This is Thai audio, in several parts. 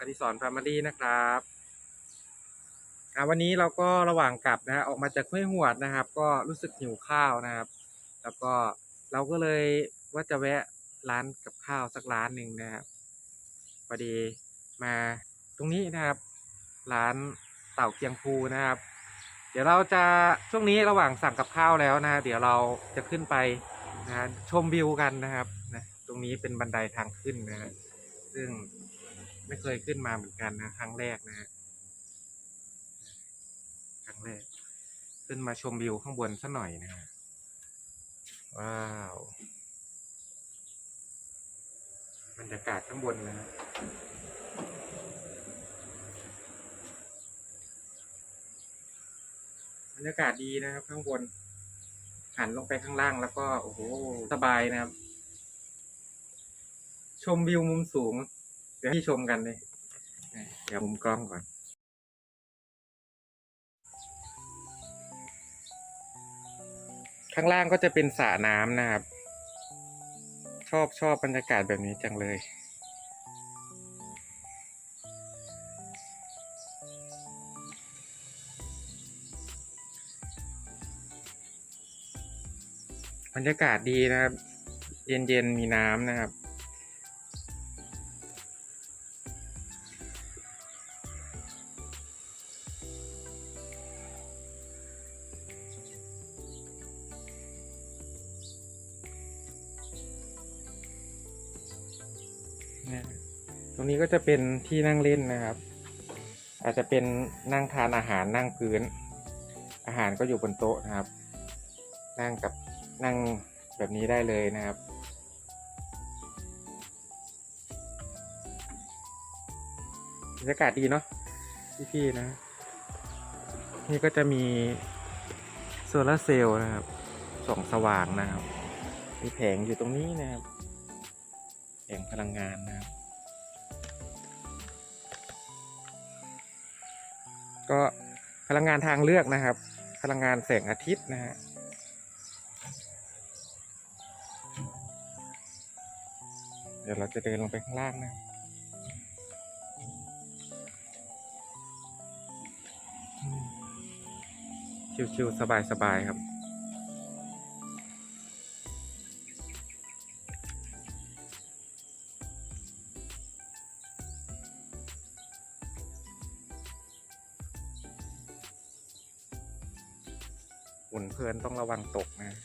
อดิศรฟมารีนะครับอ่าวันนี้เราก็ระหว่างกลับนะฮะออกมาจากห้วยหวดนะครับ ก็รู้สึกหิวข้าวนะครับ แล้วก็เราก็เลยว่าจะแวะร้านกับข้าวสักร้านหนึ่งนะครับพอดีมาตรงนี้นะครับ ร้านเต่าเคียงภูนะครับ เดี๋ยวเราจะช่วงนี้ระหว่างสั่งกับข้าวแล้วนะ เดี๋ยวเราจะขึ้นไปนะชมวิวกันนะครับนะตรงนี้เป็นบันไดทางขึ้นนะฮะซึ่ง ไม่เคยขึ้นมาเหมือนกันนะ ครั้งแรกนะฮะครั้งแรก ขึ้นมาชมวิวข้างบนสักหน่อยนะฮะว้าวบรรยากาศข้างบนนะฮะบรรยากาศดีนะครับ ข้างบน หันลงไปข้างล่างแล้วก็ โอ้โห สบายนะครับ ชมวิวมุมสูง เดี๋ยวให้ชมกันเลยเดี๋ยวมุมกล้องก่อนข้างล่างก็จะเป็นสระน้ำนะครับ ชอบชอบบรรยากาศแบบนี้จังเลย บรรยากาศดีนะครับ เย็นๆมีน้ำนะครับ รงนี้ก็จะเป็นที่นั่งเล่นนะครับ อาจจะเป็นนั่งทานอาหารนั่งพื้น อาหารก็อยู่บนโต๊ะนะครับ นั่งกับนั่งแบบนี้ได้เลยนะครับบรรยากาศดีเนาะพี่ๆนะ นี่ก็จะมีโซลาร์เซลล์นะครับส่องสว่างนะครับ มีแผงอยู่ตรงนี้นะครับ แผงพลังงานนะครับ ก็พลังงานทางเลือกนะครับ พลังงานแสงอาทิตย์นะฮะเดี๋ยวเราจะเดินลงไปข้างล่างนะชิวๆสบายๆครับ นเพลินต้องระวังตกนะ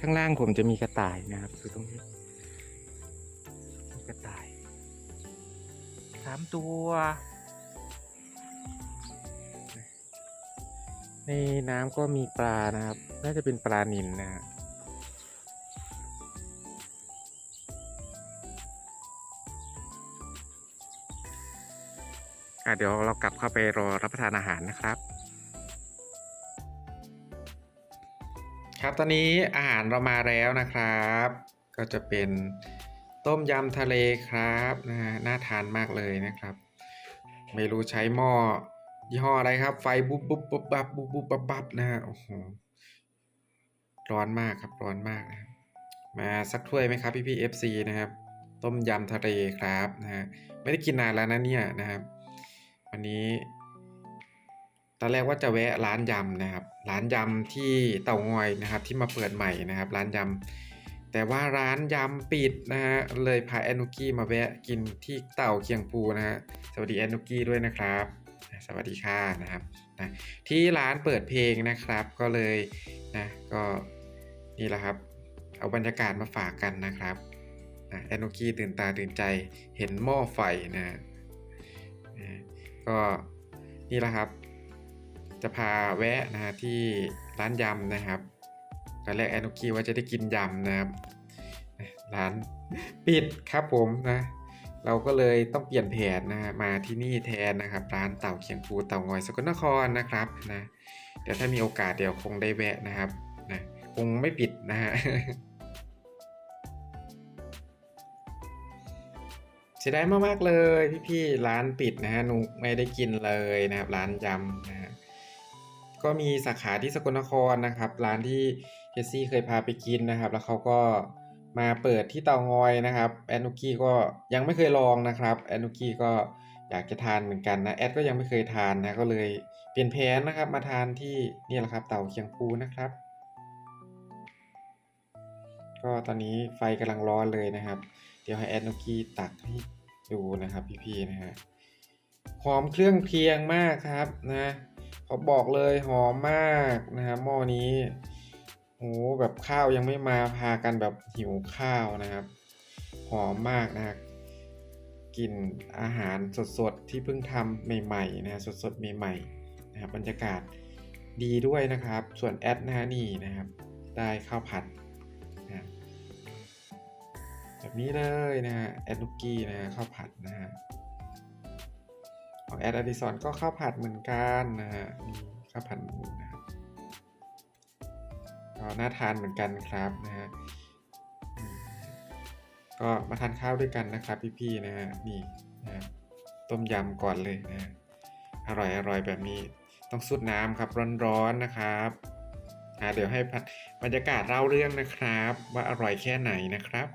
ข้างล่างผมจะมีกระต่ายนะครับอยู่ตรงนี้มีกระต่ายสามตัว ในน้ำก็มีปลานะครับ น่าจะเป็นปลานิลนะฮะ เดี๋ยวเรากลับเข้าไปรอรับประทานอาหารนะครับ ครับตอนนี้อาหารเรามาแล้วนะครับ ก็จะเป็นต้มยำทะเลครับนะฮะน่าทานมากเลยนะครับ ไม่รู้ใช้หม้อยี่ห้ออะไรครับ ไฟบุ๊บบุ๊บบุ๊บบับบุ๊บบุ๊บบับบับนะฮะโอ้โหร้อนมากครับร้อนมากนะครับมาสักถ้วยไหมครับพี่พี่เอฟซีนะครับ ต้มยำทะเลครับนะฮะไม่ได้กินนานแล้วนะเนี่ยนะครับ วันนี้ตอนแรกว่าจะแวะร้านยำนะครับ ร้านยำที่เต่างอยนะครับ ที่มาเปิดใหม่นะครับ ร้านยำแต่ว่าร้านยำปิดนะฮะเลยพาแอนุกี้มาแวะกินที่เต่าเคียงภูนะฮะสวัสดีแอนุกี้ด้วยนะครับสวัสดีค่ะนะครับนะที่ร้านเปิดเพลงนะครับ ก็เลยนะก็นี่แหละครับ เอาบรรยากาศมาฝากกันนะครับนะแอนุกี้ตื่นตาตื่นใจเห็นหม้อไฟนะ ก็นี่แหละครับ จะพาแวะนะฮะที่ร้านยำนะครับตอนแรกแอนโนกี้ว่าจะได้กินยำนะครับร้านปิดครับผมนะ เราก็เลยต้องเปลี่ยนแผนนะฮะมาที่นี่แทนนะครับร้านเต่าเคียงภูเต่างอยสกลนครนะครับนะเดี๋ยวถ้ามีโอกาสเดี๋ยวคงได้แวะนะครับนะคงไม่ปิดนะฮะ เสียดายมากๆเลยพี่ๆร้านปิดนะฮะหนูไม่ได้กินเลยนะครับร้านยำนะฮะก็มีสาขาที่สกลนครนะครับ ร้านที่เคสซี่เคยพาไปกินนะครับ แล้วเขาก็มาเปิดที่เตางอยนะครับแอนนุกี้ก็ยังไม่เคยลองนะครับแอนนุกี้ก็อยากจะทานเหมือนกันนะแอดก็ยังไม่เคยทานนะก็เลยเปลี่ยนแผนนะครับ มาทานที่นี่แหละครับเต่าเคียงปูนะครับ ก็ตอนนี้ไฟกำลังร้อนเลยนะครับ เดี๋ยวให้แอดนกี้ตักให้ดูนะครับพี่ๆนะฮะหอมเครื่องเคียงมากครับนะเขาบอกเลยหอมมากนะครับหม้อนี้โอ้แบบข้าวยังไม่มาพากันแบบหิวข้าวนะครับ หอมมากนะกลิ่นอาหารสดๆที่เพิ่งทำใหม่ๆนะสดๆใหม่ๆนะครับบรรยากาศดีด้วยนะครับ ส่วนแอดนะฮะนี่นะครับ ได้ข้าวผัด แบบนี้เลยนะฮะแอดนุกกี้นะฮะข้าวผัดนะฮะของแอดอดิสอนก็ข้าวผัดเหมือนกันนะฮะข้าวผัดหมูนะครับก็น่าทานเหมือนกันครับนะฮะก็มาทานข้าวด้วยกันนะครับพี่ๆนะฮะนี่นะฮะต้มยำก่อนเลยนะฮะอร่อยอร่อยแบบนี้ต้องสุดน้ำครับร้อนๆนะครับอ่าเดี๋ยวให้บรรยากาศเล่าเรื่องนะครับ ว่าอร่อยแค่ไหนนะครับ